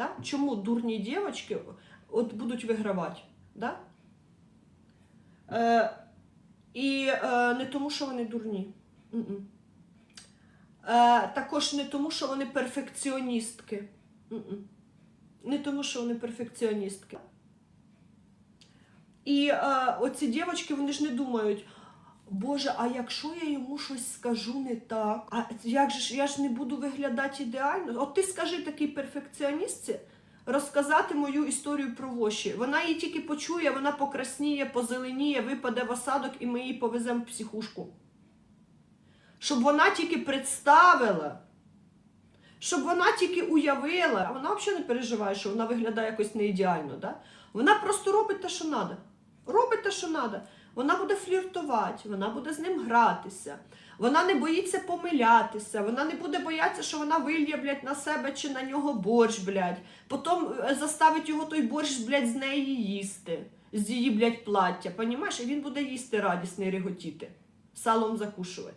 Да? Чому дурні дівчатки от будуть вигравати? Да? Е, і е, не тому, що вони дурні. М-м. Е, також не тому, що вони перфекціоністки. М-м. Не тому, що вони перфекціоністки. І е, оці дівчатки, вони ж не думають, Боже, а якщо я йому щось скажу не так, а як же ж я ж не буду виглядати ідеально? От ти скажи такій перфекціоністці розказати мою історію про воші. Вона її тільки почує, вона покрасніє, позеленіє, випаде в осадок, і ми її повеземо в психушку. Щоб вона тільки представила, щоб вона тільки уявила, а вона взагалі не переживає, що вона виглядає якось не ідеально. Да? Вона просто робить те, що треба. Робить те, що треба. Вона буде фліртувати, вона буде з ним гратися, вона не боїться помилятися, вона не буде боятися, що вона вильє, блядь, на себе чи на нього борщ, блядь. Потім е, заставить його той борщ, блядь, з неї їсти, з її, блядь, плаття. Понімаєш? І він буде їсти радісно і реготіти, салом закушувати.